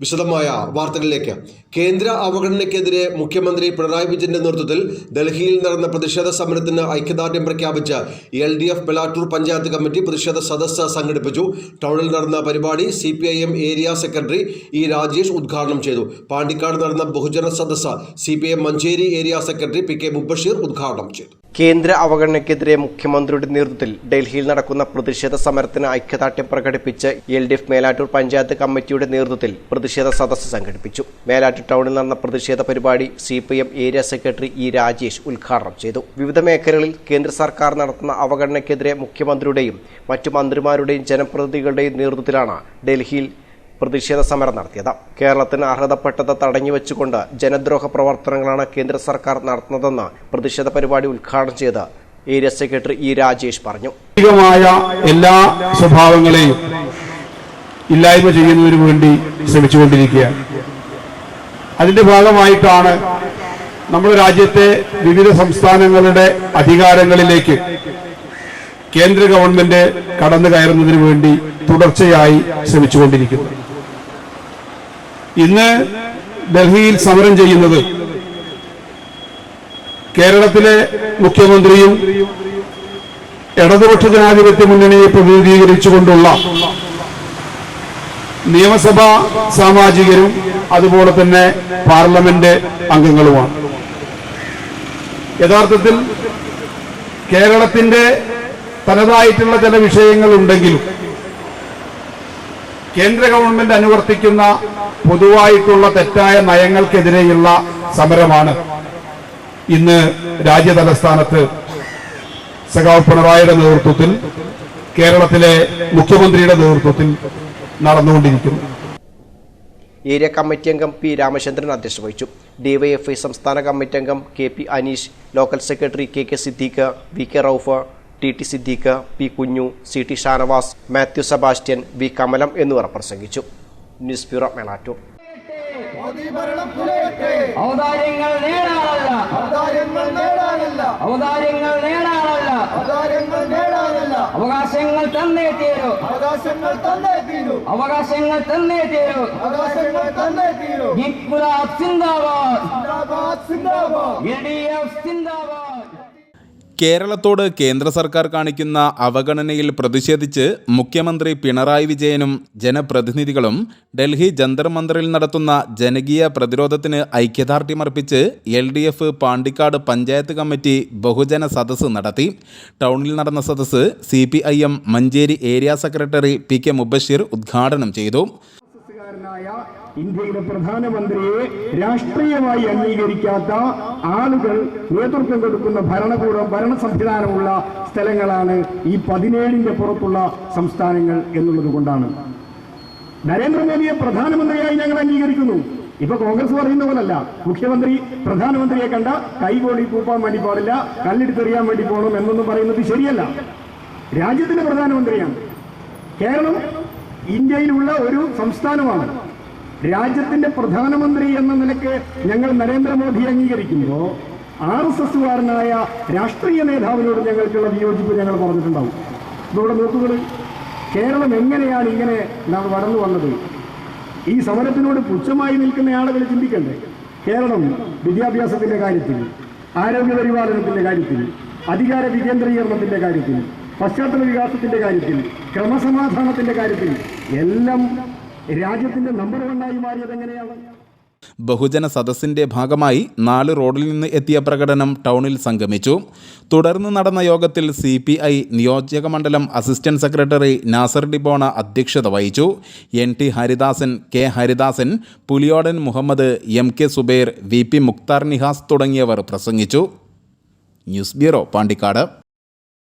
വിശദമായ വാർത്തകളിലേക്ക്. കേന്ദ്ര അവഗണനയ്ക്കെതിരെ മുഖ്യമന്ത്രി പിണറായി വിജയന്റെ നേതൃത്വത്തിൽ ഡൽഹിയിൽ നടന്ന പ്രതിഷേധ സമരത്തിന് ഐക്യദാർഢ്യം പ്രഖ്യാപിച്ച് L D F Melattur panchayat committee പ്രതിഷേധ സദസ്സ് സംഘടിപ്പിച്ചു. ടൗണിൽ നടന്ന പരിപാടി C P I M area secretary E Rajesh ഉദ്ഘാടനം ചെയ്തു. പാണ്ടിക്കാട് നടന്ന ബഹുജന സദസ്സ് C P M Manjeri area secretary P K Mubashir ഉദ്ഘാടനം ചെയ്തു. കേന്ദ്ര അവഗണനയ്ക്കെതിരെ മുഖ്യമന്ത്രിയുടെ നേതൃത്വത്തിൽ ഡൽഹിയിൽ നടക്കുന്ന പ്രതിഷേധ സമരത്തിന് ഐക്യദാർഢ്യം പ്രകടിപ്പിച്ച് L D F Melattur panchayat കമ്മിറ്റിയുടെ നേതൃത്വത്തിൽ പ്രതിഷേധ സദസ്സ് സംഘടിപ്പിച്ചു. മേലാറ്റൂർ ടൗണിൽ നടന്ന പ്രതിഷേധ പരിപാടി C area secretary E Rajesh ഉദ്ഘാടനം ചെയ്തു. വിവിധ മേഖലകളിൽ കേന്ദ്ര സർക്കാർ നടത്തുന്ന അവഗണനയ്ക്കെതിരെ മുഖ്യമന്ത്രിയുടെയും മറ്റു മന്ത്രിമാരുടെയും ജനപ്രതിനിധികളുടെയും നേതൃത്വത്തിലാണ് ഡൽഹിയിൽ പ്രതിഷേധ സമരം നടത്തിയത്. കേരളത്തിന് അർഹതപ്പെട്ടത് തടഞ്ഞുവെച്ചുകൊണ്ട് ജനദ്രോഹ പ്രവർത്തനങ്ങളാണ് കേന്ദ്ര സർക്കാർ നടത്തുന്നതെന്ന് പ്രതിഷേധ പരിപാടി ഉദ്ഘാടനം ചെയ്ത് ഏരിയ സെക്രട്ടറി ഇ രാജേഷ് പറഞ്ഞു. എല്ലാ സ്വഭാവങ്ങളെയും ഇല്ലായ്മ ചെയ്യുന്നതിന് വേണ്ടി ശ്രമിച്ചുകൊണ്ടിരിക്കുകയാണ്. അതിന്റെ ഭാഗമായിട്ടാണ് നമ്മുടെ രാജ്യത്തെ വിവിധ സംസ്ഥാനങ്ങളുടെ അധികാരങ്ങളിലേക്ക് കേന്ദ്ര ഗവൺമെന്റ് കടന്നു കയറുന്നതിന് വേണ്ടി തുടർച്ചയായി ശ്രമിച്ചുകൊണ്ടിരിക്കുന്നു. ഇന്ന് ഡൽഹിയിൽ സമരം ചെയ്യുന്നത് കേരളത്തിലെ മുഖ്യമന്ത്രിയും ഇടതുപക്ഷ ജനാധിപത്യ മുന്നണിയെ പ്രതിനിധീകരിച്ചുകൊണ്ടുള്ള നിയമസഭാ സാമാജികരും അതുപോലെ തന്നെ പാർലമെന്റ് അംഗങ്ങളുമാണ്. യഥാർത്ഥത്തിൽ കേരളത്തിന്റെ തനതായിട്ടുള്ള ചില വിഷയങ്ങൾ ഉണ്ടെങ്കിലും കേന്ദ്ര ഗവൺമെന്റ് അനുവർത്തിക്കുന്ന പൊതുവായിട്ടുള്ള തെറ്റായ നയങ്ങൾക്കെതിരെയുള്ള സമരമാണ് ഇന്ന് രാജ്യതലസ്ഥാനത്ത് സഖാവ് പിണറായിയുടെ നേതൃത്വത്തിൽ കേരളത്തിലെ മുഖ്യമന്ത്രിയുടെ നേതൃത്വത്തിൽ നടന്നുകൊണ്ടിരിക്കുന്നു. ഏരിയ കമ്മിറ്റി അംഗം പി രാമചന്ദ്രൻ അധ്യക്ഷത വഹിച്ചു. ഡിവൈഎഫ്ഐ സംസ്ഥാന കമ്മിറ്റി അംഗം K P Aneesh local secretary K K Siddique V K Rauf T T Siddique P Kunju C T Shanavas Mathew Sebastian V Kamalam എന്നിവർ പ്രസംഗിച്ചു. ന്യൂസ് ബ്യൂറോ മേളാറ്റു ഔദാര്യങ്ങൾ നേടാനല്ല. ഔദാര്യങ്ങൾ നേടാനല്ല. ഔദാര്യങ്ങൾ നേടാനല്ല. ഔദാര്യങ്ങൾ നേടാനല്ല. അവകാശങ്ങൾ തന്നേ തീരൂ. അവകാശങ്ങൾ തന്നേ തീരൂ. അവകാശങ്ങൾ തന്നേ തീരൂ. അവകാശങ്ങൾ തന്നേ തീരൂ. ഇൻകുലാബ് സിന്ദാബാദ്. സിന്ദാബാദ് സിന്ദാബാദ്. എൽ ഡി എഫ് സിന്ദാബാദ്. കേരളത്തോട് കേന്ദ്ര സർക്കാർ കാണിക്കുന്ന അവഗണനയിൽ പ്രതിഷേധിച്ച് മുഖ്യമന്ത്രി പിണറായി വിജയനും ജനപ്രതിനിധികളും ഡൽഹി ജന്തർ മന്ദറിൽ നടത്തുന്ന ജനകീയ പ്രതിരോധത്തിന് ഐക്യദാർഢ്യമർപ്പിച്ച് L D F Pandikkad panchayat committee ബഹുജന സദസ്സ് നടത്തി. ടൗണിൽ നടന്ന സദസ്സ് C P I M Manjeri area secretary P K Mubashir ഉദ്ഘാടനം ചെയ്തു. കാരനായ ഇന്ത്യയിലെ പ്രധാനമന്ത്രിയെ രാഷ്ട്രീയമായി അംഗീകരിക്കാത്ത ആളുകൾ നേതൃത്വം കൊടുക്കുന്ന ഭരണകൂടം ഭരണ സംവിധാനമുള്ള സ്ഥലങ്ങളാണ് ഈ പതിനേഴിന്റെ പുറത്തുള്ള സംസ്ഥാനങ്ങൾ എന്നുള്ളത് കൊണ്ടാണ്. നരേന്ദ്രമോദിയെ പ്രധാനമന്ത്രിയായി ഞങ്ങൾ അംഗീകരിക്കുന്നു. ഇപ്പൊ കോൺഗ്രസ് പറയുന്ന പോലല്ല. മുഖ്യമന്ത്രി പ്രധാനമന്ത്രിയെ കണ്ട കൈകോളി കൂപ്പാൻ വേണ്ടി പാടില്ല കല്ലെടുത്തെറിയാൻ വേണ്ടി പോകണം എന്നൊന്നും പറയുന്നത് ശരിയല്ല. രാജ്യത്തിന്റെ പ്രധാനമന്ത്രിയാണ്. കേരളം ഇന്ത്യയിലുള്ള ഒരു സംസ്ഥാനമാണ്. രാജ്യത്തിന്റെ പ്രധാനമന്ത്രി എന്ന നിലയ്ക്ക് ഞങ്ങൾ നരേന്ദ്രമോദി അംഗീകരിക്കുമ്പോൾ ആർ എസ് എസുകാരനായ രാഷ്ട്രീയ നേതാവിനോട് ഞങ്ങൾക്കുള്ള വിയോജിപ്പ് ഞങ്ങൾ പറഞ്ഞിട്ടുണ്ടാവും. ഇതോടെ നോക്കുക കേരളം എങ്ങനെയാണ് ഇങ്ങനെ വളർന്നു വന്നത്? ഈ സമരത്തിനോട് പുച്ഛമായി നിൽക്കുന്ന ആളുകൾ ചിന്തിക്കണ്ടേ? കേരളം വിദ്യാഭ്യാസത്തിന്റെ കാര്യത്തിൽ ആരോഗ്യ പരിപാലനത്തിന്റെ കാര്യത്തിൽ അധികാര വികേന്ദ്രീകരണത്തിന്റെ കാര്യത്തിൽ പശ്ചാത്തല വികാസത്തിന്റെ കാര്യത്തിൽ ക്രമസമാധാനത്തിന്റെ കാര്യത്തിൽ എല്ലാം രാജ്യത്തിന്റെ നമ്പർ വണ്ണായി മാറിയത് എങ്ങനെയാണ്? ബഹുജന സദസ്സിന്റെ ഭാഗമായി നാല് റോഡിൽ നിന്ന് എത്തിയ പ്രകടനം ടൗണിൽ സംഗമിച്ചു. തുടർന്ന് നടന്ന യോഗത്തിൽ സി പി ഐ നിയോജക മണ്ഡലം അസിസ്റ്റന്റ് സെക്രട്ടറി നാസർ ഡിബോണ അധ്യക്ഷത വഹിച്ചു. N T Haridasan K Haridasan Puliyodan Muhammad M K Zubair V P Mukthar Nihas തുടങ്ങിയവർ പ്രസംഗിച്ചു. News bureau Pandikkad.